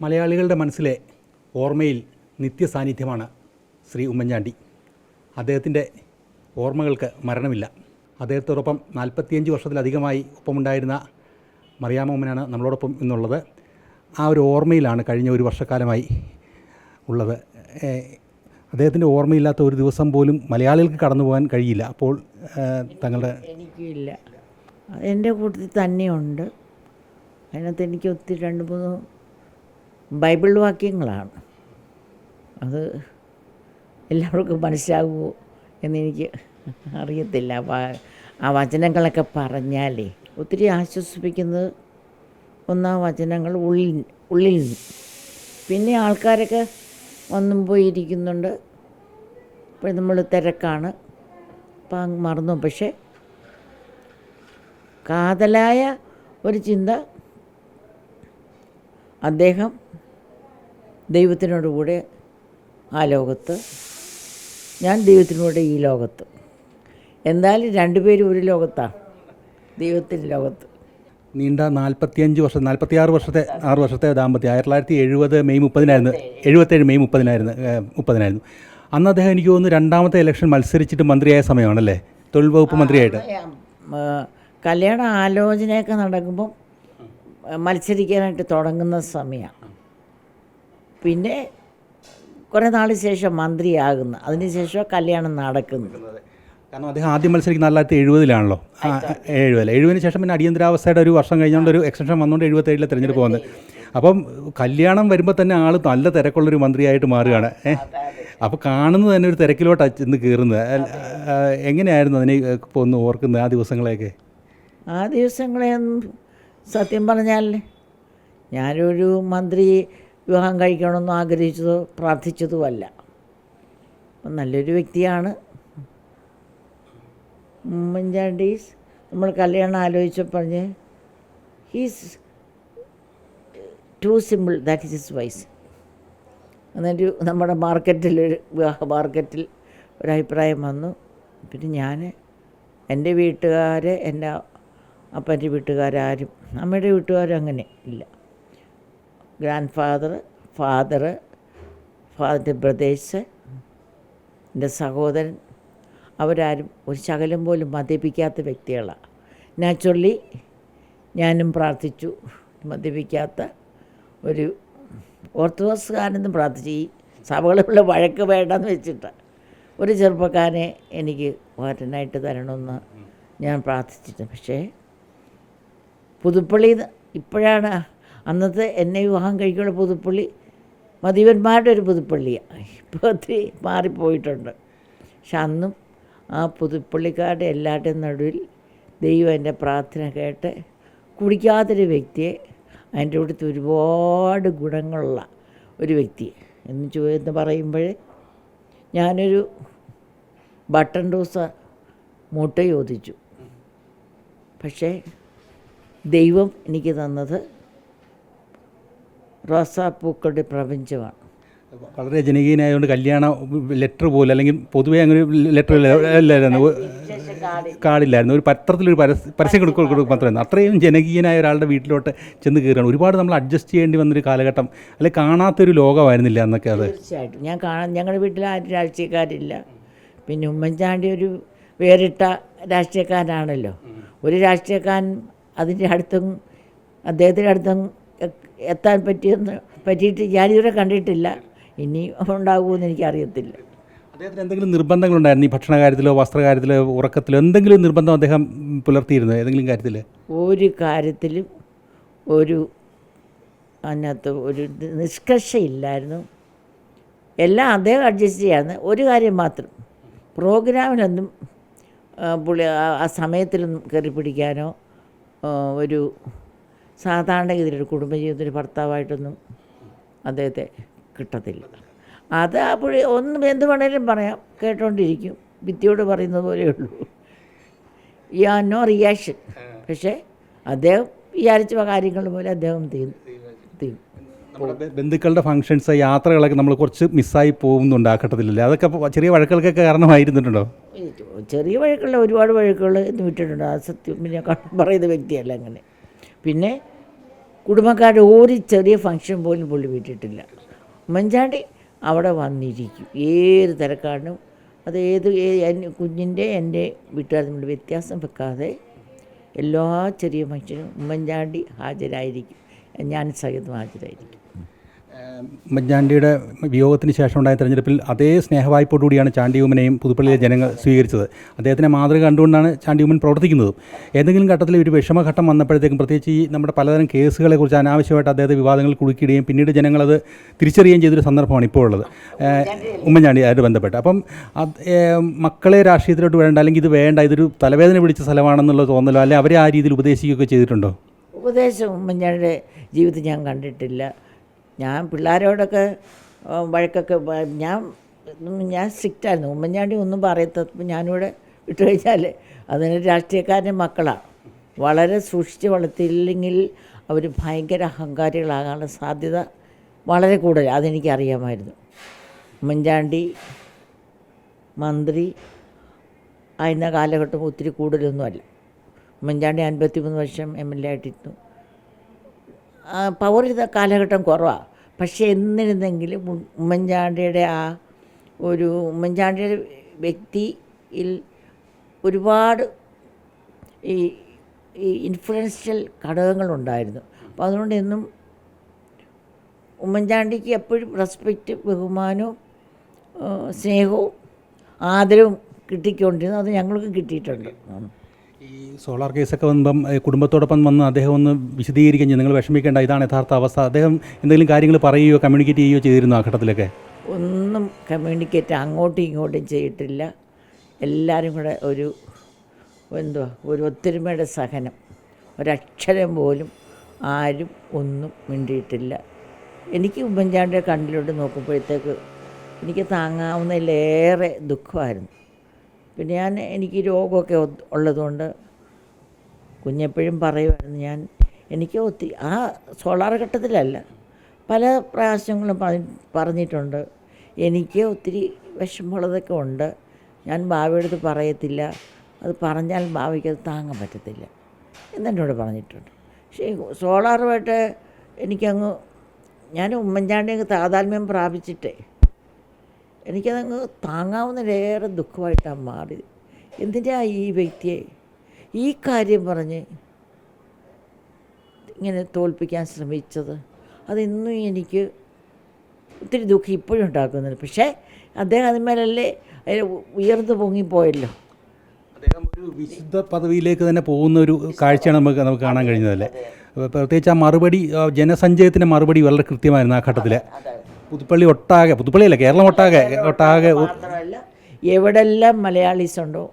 മലയാളികളുടെ മനസ്സിലെ ഓർമ്മയിൽ നിത്യസാന്നിധ്യമാണ് ശ്രീ ഉമ്മൻചാണ്ടി. അദ്ദേഹത്തിന്റെ ഓർമ്മകൾക്ക് മരണമില്ല. അദ്ദേഹത്തോടൊപ്പം നാൽപ്പത്തിയഞ്ച് വർഷത്തിലധികമായി ഒപ്പമുണ്ടായിരുന്ന മറിയാമ്മ ഉമ്മനാണ് നമ്മളോടൊപ്പം എന്നുള്ളത് ആ ഒരു ഓർമ്മയിലാണ് കഴിഞ്ഞ ഒരു വർഷക്കാലമായി ഉള്ളത്. അദ്ദേഹത്തിന്റെ ഓർമ്മയില്ലാത്ത ഒരു ദിവസം പോലും മലയാളികൾക്ക് കടന്നു പോകാൻ കഴിയില്ല. അപ്പോൾ തങ്ങളുടെ എനിക്കില്ല. എന്റെ കൂട്ടത്തിൽ തന്നെയുണ്ട്. അതിനകത്ത് എനിക്ക് ഒത്തിരി രണ്ട് മൂന്ന് ബൈബിൾ വാക്യങ്ങളാണ്. അത് എല്ലാവർക്കും മനസ്സിലാകുമോ എന്നെനിക്ക് അറിയത്തില്ല. ആ വചനങ്ങളൊക്കെ പറഞ്ഞാലേ ഒത്തിരി ആശ്വസിപ്പിക്കുന്നത് ഒന്നാ വചനങ്ങൾ ഉള്ളിൽ ഉള്ളിൽ പിന്നെ ആൾക്കാരൊക്കെ വന്നും പോയിരിക്കുന്നുണ്ട്. ഇപ്പോൾ നമ്മൾ തിരക്കാണ്. അപ്പം മറന്നു. പക്ഷേ കാതലായ ഒരു ചിന്ത അദ്ദേഹം ദൈവത്തിനോട് കൂടെ ആ ലോകത്ത് ഞാൻ ദൈവത്തിനൂടെ ഈ ലോകത്ത്. എന്തായാലും രണ്ടുപേരും ഒരു ലോകത്താണ് ദൈവത്തിന്റെ ലോകത്ത്. നീണ്ട നാൽപ്പത്തിയഞ്ച് വർഷം നാൽപ്പത്തിയാറ് വർഷത്തെ ആറ് വർഷത്തെ ദാമ്പത്യം. ആയിരത്തി തൊള്ളായിരത്തി എഴുപത് മെയ് മുപ്പതിനായിരുന്നു എഴുപത്തേഴ് മെയ് മുപ്പതിനായിരുന്നു മുപ്പതിനായിരുന്നു. അന്ന് അദ്ദേഹം എനിക്ക് തോന്നുന്നു രണ്ടാമത്തെ ഇലക്ഷൻ മത്സരിച്ചിട്ട് മന്ത്രിയായ സമയമാണല്ലേ? തൊഴിൽ വകുപ്പ് മന്ത്രിയായിട്ട്. കല്യാണ ആലോചനയൊക്കെ നടക്കുമ്പം മത്സരിക്കാനായിട്ട് തുടങ്ങുന്ന സമയമാണ് പിന്നെ കുറേ നാൾ ശേഷം മന്ത്രിയാകുന്നു. അതിനുശേഷം കല്യാണം നടക്കുന്നു. കാരണം അദ്ദേഹം ആദ്യം മത്സരിക്കുന്ന തൊള്ളായിരത്തി എഴുപതിലാണല്ലോ. എഴുപതിൽ എഴുപതിന് ശേഷം പിന്നെ അടിയന്തരാവസ്ഥയുടെ ഒരു വർഷം കഴിഞ്ഞുകൊണ്ട് ഒരു എക്സ്റ്റൻഷൻ വന്നുകൊണ്ട് എഴുപത്തേഴിലെ തിരഞ്ഞെടുപ്പ് വന്നത് അപ്പം കല്യാണം വരുമ്പോൾ തന്നെ ആൾ നല്ല തിരക്കുള്ളൊരു മന്ത്രിയായിട്ട് മാറുകയാണ്. ഏഹ് അപ്പോൾ കാണുന്നത് തന്നെ ഒരു തിരക്കിലോട്ടാണ് ചെന്ന് കയറുന്നത് എങ്ങനെയായിരുന്നു അതിനെ ഇപ്പോൾ ഒന്ന് ഓർക്കുന്നത് ആ ദിവസങ്ങളെയൊക്കെ? ആ ദിവസങ്ങളെ സത്യം പറഞ്ഞാൽ ഞാനൊരു മന്ത്രി വിവാഹം കഴിക്കണമെന്ന് ആഗ്രഹിച്ചതോ പ്രാർത്ഥിച്ചതുമല്ല. നല്ലൊരു വ്യക്തിയാണ്. ഉമ്മൻചാണ്ടീസ് നമ്മൾ കല്യാണം ആലോചിച്ച പറഞ്ഞ് he's too simple that is is wise എന്നിട്ട് നമ്മുടെ മാർക്കറ്റിൽ ഒരു വിവാഹ മാർക്കറ്റിൽ ഒരഭിപ്രായം വന്നു. പിന്നെ ഞാൻ എന്റെ വീട്ടുകാരെ എന്റെ അപ്പന്റെ വീട്ടുകാരും അമ്മയുടെ വീട്ടുകാരും അങ്ങനെ ഇല്ല. ഗ്രാൻഡ് ഫാദർ ഫാദർ ഫാദറിന്റെ ബ്രദേഴ്സ് എന്റെ സഹോദരൻ അവരാരും ഒരു ശകലം പോലും മദ്യപിക്കാത്ത വ്യക്തികളാണ് നാച്ചുറലി ഞാനും പ്രാർത്ഥിച്ചു മദ്യപിക്കാത്ത ഒരു ഓർത്തഡോക്സുകാരനെന്നും പ്രാർത്ഥിച്ചു. ഈ സഭകളുള്ള വഴക്ക് വേണ്ടെന്ന് വെച്ചിട്ട് ഒരു ചെറുപ്പക്കാരനെ എനിക്ക് വരനായിട്ട് തരണമെന്ന് ഞാൻ പ്രാർത്ഥിച്ചിട്ട് പക്ഷേ പുതുപ്പള്ളി ഇപ്പോഴാണ് അന്നത്തെ എന്നെ വിവാഹം കഴിക്കുന്ന പുതുപ്പള്ളി മതിവന്മാരുടെ ഒരു പുതുപ്പള്ളിയാണ് ഇപ്പോൾ ഒത്തിരി മാറിപ്പോയിട്ടുണ്ട്. പക്ഷെ അന്നും ആ പുതുപ്പള്ളിക്കാരുടെ എല്ലാവരുടെയും നടുവിൽ ദൈവം എന്റെ പ്രാർത്ഥന കേട്ട് കുടിക്കാത്തൊരു വ്യക്തിയെ അതിന്റെ അടുത്ത് ഒരുപാട് ഗുണങ്ങളുള്ള ഒരു വ്യക്തി എന്ന് ചോദിച്ച് പറയുമ്പോൾ ഞാനൊരു ബട്ടൺ ഡോസ മുട്ട ചോദിച്ചു. പക്ഷേ ദൈവം എനിക്ക് തന്നത് റോസാപ്പൂക്കളുടെ പ്രപഞ്ചമാണ്. വളരെ ജനകീയനായതുകൊണ്ട് കല്യാണ ലെറ്റർ പോലും അല്ലെങ്കിൽ പൊതുവെ അങ്ങനെ ലെറ്റർ ഇല്ലായിരുന്നു. കാടില്ലായിരുന്നു ഒരു പത്രത്തിലൊരു പരസ്യ പരസ്യം കൊടുക്കുക മാത്രമായിരുന്നു അത്രയും ജനകീയനായ ഒരാളുടെ വീട്ടിലോട്ട് ചെന്ന് കയറുകയാണ്. ഒരുപാട് നമ്മൾ അഡ്ജസ്റ്റ് ചെയ്യേണ്ടി വന്നൊരു കാലഘട്ടം അല്ലെങ്കിൽ കാണാത്തൊരു ലോകമായിരുന്നില്ല എന്നൊക്കെ അത്. തീർച്ചയായിട്ടും. ഞാൻ കാണാൻ ഞങ്ങളുടെ വീട്ടിൽ ആരും രാഷ്ട്രീയക്കാരില്ല. പിന്നെ ഉമ്മൻചാണ്ടി ഒരു വേറിട്ട രാഷ്ട്രീയക്കാരനാണല്ലോ. ഒരു രാഷ്ട്രീയക്കാരൻ അതിന്റെ അടുത്തും അദ്ദേഹത്തിന്റെ അടുത്തും എത്താൻ പറ്റിയെന്ന് പറ്റിയിട്ട് ഞാനിതുവരെ കണ്ടിട്ടില്ല. ഇനി ഉണ്ടാകുമെന്ന് എനിക്കറിയത്തില്ല. അദ്ദേഹത്തിന് എന്തെങ്കിലും നിർബന്ധങ്ങളുണ്ടായിരുന്നു? ഈ ഭക്ഷണ കാര്യത്തിലോ വസ്ത്രകാര്യത്തിലോ ഉറക്കത്തിലോ എന്തെങ്കിലും നിർബന്ധം അദ്ദേഹം പുലർത്തിയിരുന്നു? ഏതെങ്കിലും കാര്യത്തിൽ? ഒരു കാര്യത്തിലും ഒരു അതിനകത്ത് ഒരു നിഷ്കർഷയില്ലായിരുന്നു. എല്ലാം അദ്ദേഹം അഡ്ജസ്റ്റ് ചെയ്യാന്ന് ഒരു കാര്യം മാത്രം. പ്രോഗ്രാമിനൊന്നും പുള്ളി ആ സമയത്തിലൊന്നും കയറി പിടിക്കാനോ ഒരു സാധാരണഗതിയിൽ ഒരു കുടുംബജീവിതത്തിൽ ഭർത്താവായിട്ടൊന്നും അദ്ദേഹത്തെ കിട്ടത്തില്ല. അത് പുള്ളി ഒന്നും എന്ത് വേണേലും പറയാം. കേട്ടോണ്ടിരിക്കും. ഭിത്തിയോട് പറയുന്നത് പോലെയുള്ളൂ ഈ ആ നോ റിയാക്ഷൻ പക്ഷേ അദ്ദേഹം വിചാരിച്ച കാര്യങ്ങൾ പോലെ അദ്ദേഹം തീരും. തീരും. ബന്ധുക്കളുടെ ഫംഗ്ഷൻസ് യാത്രകളൊക്കെ നമ്മൾ കുറച്ച് മിസ്സായി പോകുന്നുണ്ട് ആ ഘട്ടത്തിലല്ലേ? അതൊക്കെ ചെറിയ വഴക്കുകൾക്കൊക്കെ കാരണമായിരുന്നിട്ടുണ്ടോ? ചെറിയ വഴക്കുള്ള ഒരുപാട് വഴക്കുകൾ എന്ന് വിട്ടിട്ടുണ്ട്. ആ സത്യം പിന്നെ പറയുന്ന വ്യക്തിയല്ല അങ്ങനെ. പിന്നെ കുടുംബക്കാരുടെ ഒരു ചെറിയ ഫംഗ്ഷൻ പോലും പുള്ളി വിട്ടിട്ടില്ല. ഉമ്മൻചാണ്ടി അവിടെ വന്നിരിക്കും. ഏത് തിരക്കാടിനും അത് ഏത് കുഞ്ഞിന്റെ എന്റെ വീട്ടുകാർ തമ്മിൽ വ്യത്യാസം വെക്കാതെ എല്ലാ ചെറിയ ഫംഗ്ഷനും ഉമ്മൻചാണ്ടി ഹാജരായിരിക്കും. ഞാൻ സഹിതം ഹാജരായിരിക്കും. ഉമ്മൻചാണ്ടിയുടെ വിയോഗത്തിന് ശേഷം ഉണ്ടായ തെരഞ്ഞെടുപ്പിൽ അതേ സ്നേഹവായ്പോടുകൂടിയാണ് ചാണ്ടി ഉമ്മനെയും പുതുപ്പള്ളിയിലെ ജനങ്ങൾ സ്വീകരിച്ചത്. അദ്ദേഹത്തിനെ മാതൃക കണ്ടുകൊണ്ടാണ് ചാണ്ടി ഉമ്മൻ പ്രവർത്തിക്കുന്നതും. ഏതെങ്കിലും ഘട്ടത്തിൽ ഒരു വിഷമഘട്ടം വന്നപ്പോഴത്തേക്കും പ്രത്യേകിച്ച് ഈ നമ്മുടെ പലതരം കേസുകളെക്കുറിച്ച് അനാവശ്യമായിട്ട് അദ്ദേഹത്തെ വിവാദങ്ങൾ കുടുക്കിയിടുകയും പിന്നീട് ജനങ്ങളത് തിരിച്ചറിയുകയും ചെയ്തൊരു സന്ദർഭമാണ് ഇപ്പോൾ ഉള്ളത്. ഉമ്മൻചാണ്ടിയായിട്ട് ബന്ധപ്പെട്ട്. അപ്പം മക്കളെ രാഷ്ട്രീയത്തിലോട്ട് വേണ്ട അല്ലെങ്കിൽ ഇത് വേണ്ട ഇതൊരു തലവേദന പിടിച്ച സ്ഥലമാണെന്നുള്ള തോന്നലോ അല്ലെങ്കിൽ അവരെ ആ രീതിയിൽ ഉപദേശിക്കുകയൊക്കെ ചെയ്തിട്ടുണ്ടോ? ഉപദേശം ഉമ്മൻചാണ്ടിയുടെ ജീവിതം ഞാൻ കണ്ടിട്ടില്ല. ഞാൻ പിള്ളേരോടൊക്കെ വഴക്കൊക്കെ ഞാൻ ഞാൻ സ്ട്രിക്റ്റായിരുന്നു. ഉമ്മൻചാണ്ടി ഒന്നും പറയത്തപ്പോൾ ഞാനിവിടെ വിട്ടു കഴിഞ്ഞാൽ അതിന് രാഷ്ട്രീയക്കാരന്റെ മക്കളാണ് വളരെ സൂക്ഷിച്ച് വളർത്തിയില്ലെങ്കിൽ അവർ ഭയങ്കര അഹങ്കാരികളാകാനുള്ള സാധ്യത വളരെ കൂടുതൽ അതെനിക്കറിയാമായിരുന്നു. ഉമ്മൻചാണ്ടി മന്ത്രി ആയിരുന്ന കാലഘട്ടം ഒത്തിരി കൂടുതലൊന്നുമല്ല. ഉമ്മൻചാണ്ടി അൻപത്തിമൂന്ന് വർഷം എം എൽ എ ആയിട്ടിരുന്നു. പവർ ചെയ്ത കാലഘട്ടം കുറവാണ് പക്ഷേ എന്നിരുന്നെങ്കിലും ഉമ്മൻചാണ്ടിയുടെ ആ ഒരു ഉമ്മൻചാണ്ടിയുടെ വ്യക്തിയിൽ ഒരുപാട് ഈ ഇൻഫ്ലുവൻഷ്യൽ ഘടകങ്ങളുണ്ടായിരുന്നു. അപ്പോൾ അതുകൊണ്ട് എന്നും ഉമ്മൻചാണ്ടിക്ക് എപ്പോഴും റെസ്പെക്റ്റ് ബഹുമാനവും സ്നേഹവും ആദരവും കിട്ടിക്കൊണ്ടിരുന്നു. അത് ഞങ്ങൾക്ക് കിട്ടിയിട്ടുണ്ട്. ഈ സോളാർ കേസൊക്കെ വന്നപ്പം കുടുംബത്തോടൊപ്പം വന്ന് അദ്ദേഹം ഒന്ന് വിശദീകരിക്കുകയും ചെയ്യും നിങ്ങൾ വിഷമിക്കേണ്ട ഇതാണ് യഥാർത്ഥ അവസ്ഥ. അദ്ദേഹം എന്തെങ്കിലും കാര്യങ്ങൾ പറയുകയോ കമ്മ്യൂണിക്കേറ്റ് ചെയ്യുകയോ ചെയ്തിരുന്നു ആ ഘട്ടത്തിലൊക്കെ? ഒന്നും കമ്മ്യൂണിക്കേറ്റ് അങ്ങോട്ടും ഇങ്ങോട്ടും ചെയ്തിട്ടില്ല. എല്ലാവരും കൂടെ ഒരു എന്തുവാ ഒരു ഒത്തൊരുമയുടെ സഹനം. ഒരക്ഷരം പോലും ആരും ഒന്നും മിണ്ടിയിട്ടില്ല. എനിക്ക് ഉമ്മൻചാണ്ടിയുടെ കണ്ണിലോട്ട് നോക്കുമ്പോഴത്തേക്ക് എനിക്ക് താങ്ങാവുന്നതിലേറെ ദുഃഖമായിരുന്നു. പിന്നെ ഞാൻ എനിക്ക് രോഗമൊക്കെ ഉള്ളതുകൊണ്ട് കുഞ്ഞെപ്പോഴും പറയുമായിരുന്നു ഞാൻ എനിക്ക് ഒത്തിരി ആ സോളാർ ഘട്ടത്തിലല്ല പല പ്രാവശ്യങ്ങളും പറ- പറഞ്ഞിട്ടുണ്ട് എനിക്ക് ഒത്തിരി വിഷമമുള്ളതൊക്കെ ഉണ്ട് ഞാൻ ഭാവിയെടുത്ത് പറയത്തില്ല അത് പറഞ്ഞാൽ ഭാവിക്ക് അത് താങ്ങാൻ പറ്റത്തില്ല എന്നെന്നോട് പറഞ്ഞിട്ടുണ്ട്. പക്ഷേ സോളാറുമായിട്ട് എനിക്കങ്ങ് ഞാൻ ഉമ്മൻചാണ്ടി അങ്ങ് താതാത്മ്യം പ്രാപിച്ചിട്ടേ എനിക്കതങ്ങ് താങ്ങാവുന്നതിലേറെ ദുഃഖമായിട്ടാണ് മാറി എന്തിനാ ഈ വ്യക്തിയെ ഈ കാര്യം പറഞ്ഞ് ഇങ്ങനെ തോൽപ്പിക്കാൻ ശ്രമിച്ചത്? അതിന്നും എനിക്ക് ഒത്തിരി ദുഃഖം ഇപ്പോഴും ഉണ്ടാക്കുന്നുണ്ട്. പക്ഷേ അദ്ദേഹം അതിന്മേലല്ലേ അതിന് ഉയർന്നു പൊങ്ങിപ്പോയല്ലോ അദ്ദേഹം ഒരു വിശുദ്ധ പദവിയിലേക്ക് തന്നെ പോകുന്ന ഒരു കാഴ്ചയാണ് നമുക്ക് നമുക്ക് കാണാൻ കഴിഞ്ഞതല്ലേ? പ്രത്യേകിച്ച് ആ മറുപടി ആ ജനസഞ്ചയത്തിന്റെ മറുപടി വളരെ കൃത്യമായിരുന്നു ആ ഘട്ടത്തിൽ പുതുപ്പള്ളി ഒട്ടാകെ പുതുപ്പള്ളിയല്ല കേരളം ഒട്ടാകെ ഒട്ടാകെ മാത്രമല്ല എവിടെല്ലാം മലയാളീസ് ഉണ്ടോ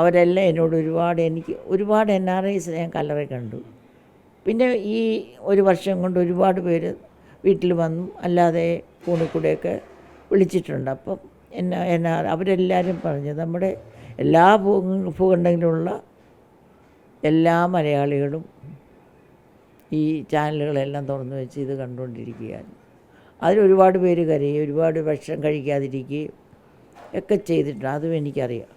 അവരെല്ലാം എന്നോട് ഒരുപാട് എനിക്ക് ഒരുപാട് എൻ ആർ ഐസ് ഞാൻ കല്ലറ കണ്ടു. പിന്നെ ഈ ഒരു വർഷം കൊണ്ട് ഒരുപാട് പേര് വീട്ടിൽ വന്നു അല്ലാതെ ഫോണിൽ കൂടെയൊക്കെ വിളിച്ചിട്ടുണ്ട്. അപ്പം എന്നാ എന്നാ അവരെല്ലാവരും പറഞ്ഞു നമ്മുടെ എല്ലാ ഭൂ ഭൂഖണ്ഡങ്ങളിലുള്ള എല്ലാ മലയാളികളും ഈ ചാനലുകളെല്ലാം തുറന്നു വെച്ച് ഇത് കണ്ടുകൊണ്ടിരിക്കുകയാണ്. അതിലൊരുപാട് പേര് കരയും ഒരുപാട് ഭക്ഷണം കഴിക്കാതിരിക്കുകയും ഒക്കെ ചെയ്തിട്ടുണ്ട്. അതും എനിക്കറിയാം.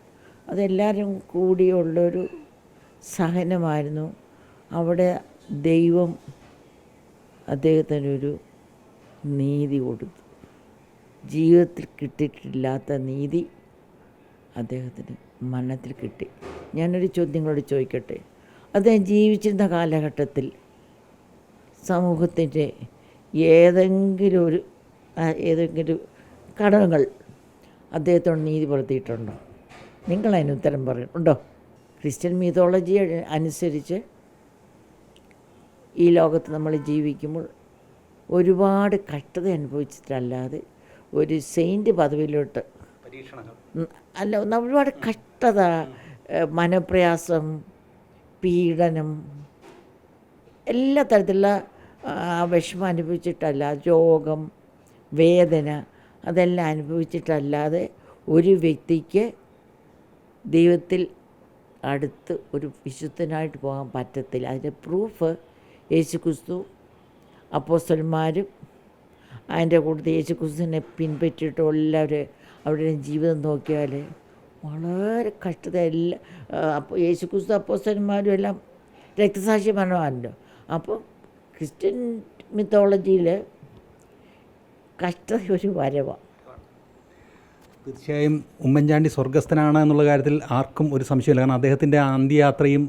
അതെല്ലാവരും കൂടിയുള്ളൊരു സഹനമായിരുന്നു. അവിടെ ദൈവം അദ്ദേഹത്തിനൊരു നീതി കൊടുത്തു. ജീവിതത്തിൽ കിട്ടിയിട്ടില്ലാത്ത നീതി അദ്ദേഹത്തിന് മരണത്തിൽ കിട്ടി. ഞാനൊരു ചോദ്യങ്ങളോട് ചോദിക്കട്ടെ? അദ്ദേഹം ജീവിച്ചിരുന്ന കാലഘട്ടത്തിൽ സമൂഹത്തിന്റെ ഏതെങ്കിലും ഒരു ഏതെങ്കിലും ഘടകങ്ങൾ അദ്ദേഹത്തോട് നീതി പുലർത്തിയിട്ടുണ്ടോ നിങ്ങൾ അതിന് ഉത്തരം പറയും. ഉണ്ടോ? ക്രിസ്ത്യൻ മീതോളജി അനുസരിച്ച് ഈ ലോകത്ത് നമ്മൾ ജീവിക്കുമ്പോൾ ഒരുപാട് കഷ്ടത അനുഭവിച്ചിട്ടല്ലാതെ ഒരു സെയിന്റ് പദവിയിലോട്ട് അല്ല ഒന്ന് ഒരുപാട് കഷ്ടത മനപ്രയാസം പീഡനം എല്ലാ തരത്തിലുള്ള വിഷമം അനുഭവിച്ചിട്ടല്ല രോഗം വേദന അതെല്ലാം അനുഭവിച്ചിട്ടല്ലാതെ ഒരു വ്യക്തിക്ക് ദൈവത്തിൽ അടുത്ത് ഒരു വിശുദ്ധനായിട്ട് പോകാൻ പറ്റത്തില്ല. അതിന്റെ പ്രൂഫ് യേശു ക്രിസ്തു അപ്പോസ്റ്റന്മാരും അതിന്റെ കൂട്ടത്തിൽ യേശു ക്രിസ്തുവിനെ പിൻപറ്റിയിട്ടും എല്ലാവരും അവരുടെ ജീവിതം നോക്കിയാൽ വളരെ കഷ്ടത എല്ലാ അപ്പോൾ യേശു ക്രിസ്തു അപ്പോസ്റ്റന്മാരും എല്ലാം രക്തസാക്ഷി മരണമാണല്ലോ അപ്പോൾ ക്രിസ്ത്യൻ മിത്തോളജിയിൽ കഷ്ടത ഒരു വരവാണ് തീർച്ചയായും ഉമ്മൻചാണ്ടി സ്വർഗസ്ഥനാണ് എന്നുള്ള കാര്യത്തിൽ ആർക്കും ഒരു സംശയമില്ല കാരണം അദ്ദേഹത്തിന്റെ അന്ത്യയാത്രയും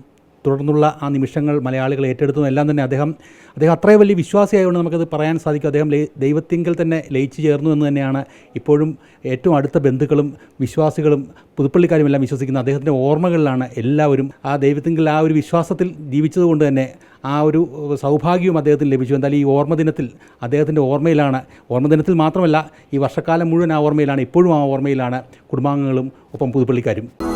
തുടർന്നുള്ള ആ നിമിഷങ്ങൾ മലയാളികൾ ഏറ്റെടുത്തതും എല്ലാം തന്നെ അദ്ദേഹം അദ്ദേഹം അത്രയും വലിയ വിശ്വാസിയായതുകൊണ്ട് നമുക്കത് പറയാൻ സാധിക്കും. അദ്ദേഹം ദൈവത്തിങ്കിൽ തന്നെ ലയിച്ചു ചേർന്നു എന്ന് തന്നെയാണ് ഇപ്പോഴും ഏറ്റവും അടുത്ത ബന്ധുക്കളും വിശ്വാസികളും പുതുപ്പള്ളിക്കാരും എല്ലാം വിശ്വസിക്കുന്ന അദ്ദേഹത്തിന്റെ ഓർമ്മകളിലാണ് എല്ലാവരും ആ ദൈവത്തിങ്കിൽ ആ ഒരു വിശ്വാസത്തിൽ ജീവിച്ചതുകൊണ്ട് തന്നെ ആ ഒരു സൗഭാഗ്യവും അദ്ദേഹത്തിന് ലഭിച്ചു. എന്തായാലും ഈ ഓർമ്മദിനത്തിൽ അദ്ദേഹത്തിന്റെ ഓർമ്മയിലാണ്. ഓർമ്മദിനത്തിൽ മാത്രമല്ല ഈ വർഷക്കാലം മുഴുവൻ ആ ഓർമ്മയിലാണ്. ഇപ്പോഴും ആ ഓർമ്മയിലാണ്. കുടുംബാംഗങ്ങളും ഒപ്പം പുതുപ്പള്ളിക്കാരും.